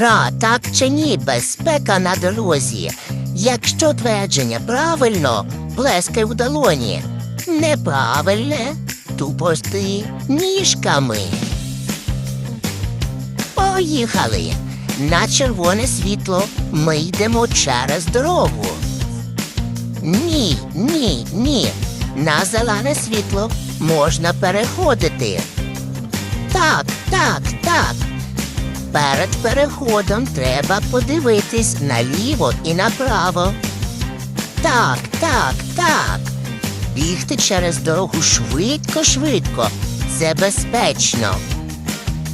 Гра так чи ні, безпека на дорозі. Якщо твердження правильно, плескай в долоні. Неправильне, тупости ніжками. Поїхали. На червоне світло ми йдемо через дорогу. Ні, ні, ні. На зелене світло можна переходити. Так, так, так. Перед переходом треба подивитись наліво і направо. Так, так, так. Бігти через дорогу швидко, швидко. Це безпечно.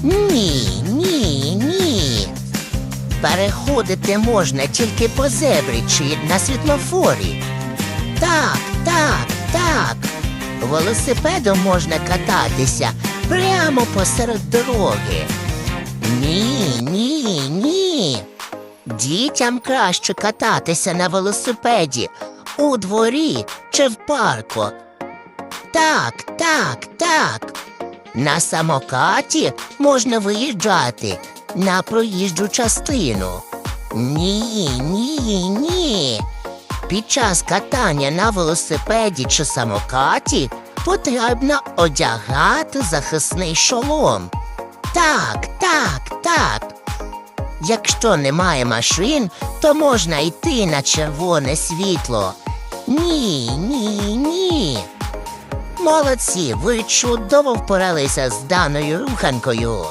Ні, ні, ні. Переходити можна тільки по зебрі чи на світлофорі. Так, так, так. Велосипедом можна кататися прямо посеред дороги. Дітям краще кататися на велосипеді у дворі чи в парку. Так, так, так. На самокаті можна виїжджати на проїжджу частину. Ні, ні, ні. Під час катання на велосипеді чи самокаті потрібно одягати захисний шолом. Так, так, так. Якщо немає машин, то можна йти на червоне світло. Ні, ні, ні. Молодці, ви чудово впоралися з даною руханкою.